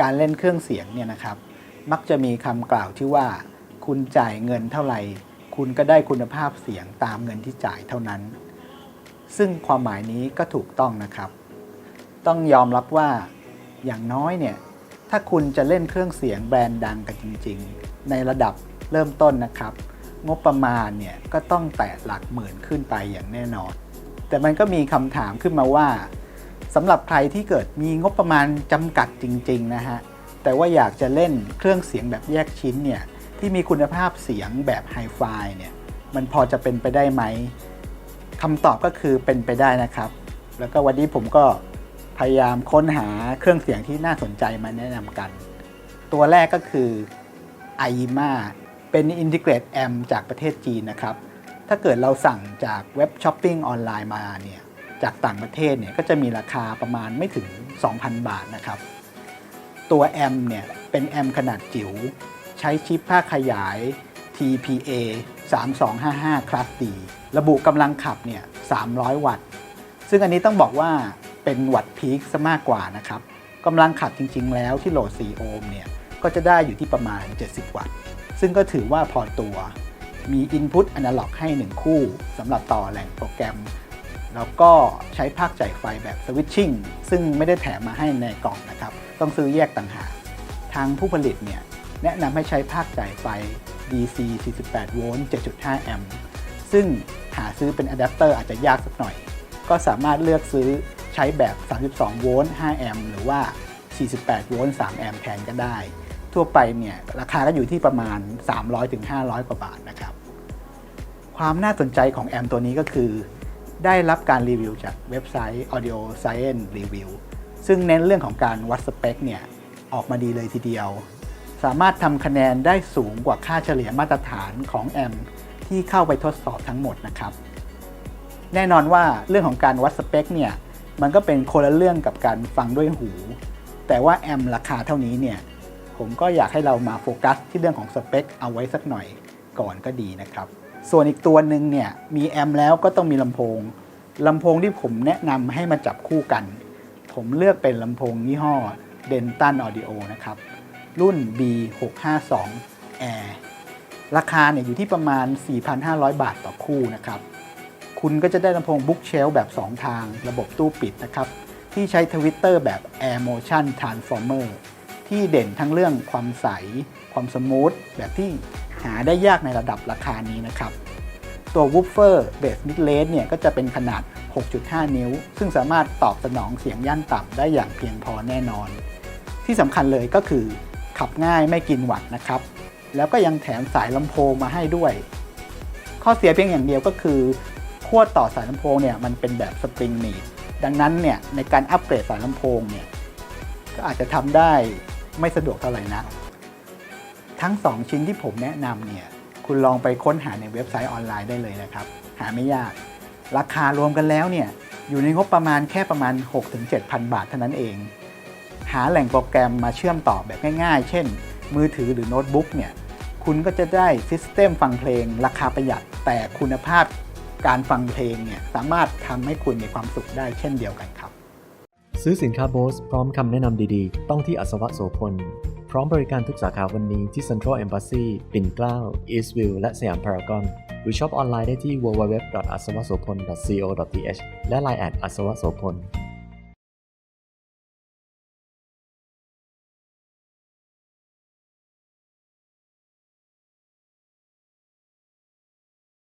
การเล่นเครื่องเสียงเนี่ยนะครับ มักจะมีคำกล่าวที่ว่า คุณจ่ายเงินเท่าไหร่ คุณก็ได้คุณภาพเสียงตามเงินที่จ่ายเท่านั้น ซึ่งความหมายนี้ก็ถูกต้องนะครับ ต้องยอมรับว่าอย่างน้อยเนี่ย ถ้าคุณจะเล่นเครื่องเสียงแบรนด์ดังกันจริง ๆ ในระดับเริ่มต้นนะครับ งบประมาณเนี่ยก็ต้องแตะหลักหมื่นขึ้นไปอย่างแน่นอน แต่มันก็มีคำถามขึ้นมาว่า สำหรับใครที่เกิดมีงบประมาณจำกัดจริง ๆ นะฮะ แต่ว่าอยากจะเล่นเครื่องเสียงแบบแยกชิ้นเนี่ย ที่มีคุณภาพเสียงแบบไฮไฟเนี่ย มันพอจะเป็นไปได้ไหมคำตอบก็คือเป็นไปได้นะครับ แล้วก็วันนี้ผมก็พยายามค้นหาเครื่องเสียงที่น่าสนใจมาแนะนำกัน ตัวแรกก็คือ i m a เป็น Integrate Amp จากประเทศจีนนะครับ ถ้าเกิดเราสั่งจากเว็บช้อปปิ้งออนไลน์มาเนี่ย จากต่างประเทศเนี่ยก็จะมีราคาประมาณไม่ถึง 2,000 บาทนะครับ ตัวแอมเนี่ยเป็นแอมขนาดจิ๋วใช้ชิปภาคขยาย TPA 3255 Class D ระบุกำลังขับเนี่ย 300 วัตต์ ซึ่งอันนี้ต้องบอกว่าเป็นวัตต์พีคซะมากกว่านะครับกำลังขับจริง ๆ แล้วที่โหลด 4 โอห์มเนี่ย ก็จะได้อยู่ที่ประมาณ 70 วัตต์ ซึ่งก็ถือว่าพอตัว มี Input Analog ให้ 1 คู่สำหรับต่อแหล่งโปรแกรม แล้วก็ใช้ภาคจ่ายไฟแบบ Switching ซึ่งไม่ได้แถมมาให้ในกล่องนะครับ ต้องซื้อแยกต่างหาก ทางผู้ผลิตเนี่ยแนะนำให้ใช้ภาคจ่ายไฟ DC 48 โวลต์ 7.5 แอมป์ซึ่งหาซื้อเป็นอะแดปเตอร์อาจจะยากสักหน่อย ก็สามารถเลือกซื้อใช้แบบ 32 โวลต์ 5 แอมป์หรือว่า 48 โวลต์ 3 แอมป์แทนก็ได้ ทั่วไปเนี่ยราคาก็อยู่ที่ประมาณ 300-500 กว่าบาทนะครับ ความน่าสนใจของแอมป์ตัวนี้ก็คือ ได้รับการรีวิวจากเว็บไซต์ Audio Science Review ซึ่งเน้นเรื่องของการวัดสเปคเนี่ยออกมาดีเลยทีเดียว สามารถทำคะแนนได้สูงกว่าค่าเฉลี่ยมาตรฐานของแอมที่เข้าไปทดสอบทั้งหมดนะครับ แน่นอนว่าเรื่องของการวัดสเปคเนี่ยมันก็เป็นคนละเรื่องกับการฟังด้วยหู แต่ว่าแอมราคาเท่านี้เนี่ยผมก็อยากให้เรามาโฟกัสที่เรื่องของสเปคเอาไว้สักหน่อยก่อนก็ดีนะครับ ส่วนอีกตัวหนึ่งเนี่ยมีแอมแล้วก็ต้องมีลำโพงลำโพงที่ผมแนะนำให้มาจับคู่กัน ผมเลือกเป็นลำโพงยี่ห้อ Denton Audio นะครับ รุ่น B652 Air ราคาเนี่ยอยู่ที่ประมาณ 4,500 บาทต่อคู่นะครับ คุณก็จะได้ลำโพง Bookshelf แบบ 2 ทาง ระบบตู้ปิดนะครับ ที่ใช้ทวิตเตอร์แบบ Air Motion Transformer ที่เด่นทั้งเรื่องความใส ความสมูทแบบที่ หาได้ยากในระดับราคานี้นะครับ ตัว Woofer Bass Mid Range เนี่ยก็จะเป็นขนาด 6.5 นิ้ว ซึ่งสามารถตอบสนองเสียงย่านต่ำได้อย่างเพียงพอแน่นอน ที่สำคัญเลยก็คือ ขับง่ายไม่กินวัตนะครับ แล้วก็ยังแถมสายลำโพงมาให้ด้วย ข้อเสียเพียงอย่างเดียวก็คือขั้วต่อสายลำโพงเนี่ยมันเป็นแบบสปริงหนีบดังนั้นเนี่ยในการอัปเกรดสายลำโพงเนี่ยก็อาจจะทำได้ไม่สะดวกเท่าไหร่นะ ทั้ง 2 ชิ้นที่ผมแนะนำเนี่ยคุณลองไปค้นหาในเว็บไซต์ออนไลน์ได้เลยนะครับ หาไม่ยาก ราคารวมกันแล้วเนี่ยอยู่ในงบประมาณแค่ประมาณ 6-7,000 บาทเท่านั้นเอง หาแหล่งโปรแกรมมาเชื่อมต่อแบบง่ายๆ เช่น มือถือหรือโน้ตบุ๊กเนี่ยคุณก็จะได้ซิสเต็มฟังเพลง ราคาประหยัดแต่คุณภาพการฟังเพลงเนี่ยสามารถทำให้คุณมีความสุขได้เช่นเดียวกันครับ ซื้อสินค้าโบสพร้อมคำแนะนำดีๆ ต้องที่อัศวะโสพล พร้อมบริการทุกสาขาวันนี้ที่ Central Embassy ปิ่นเกล้า Eastview และสยามพารากอนหรือช็อปออนไลน์ได้ที่ www.asawasopon.co.th และ Line แอดอัศวะโสพล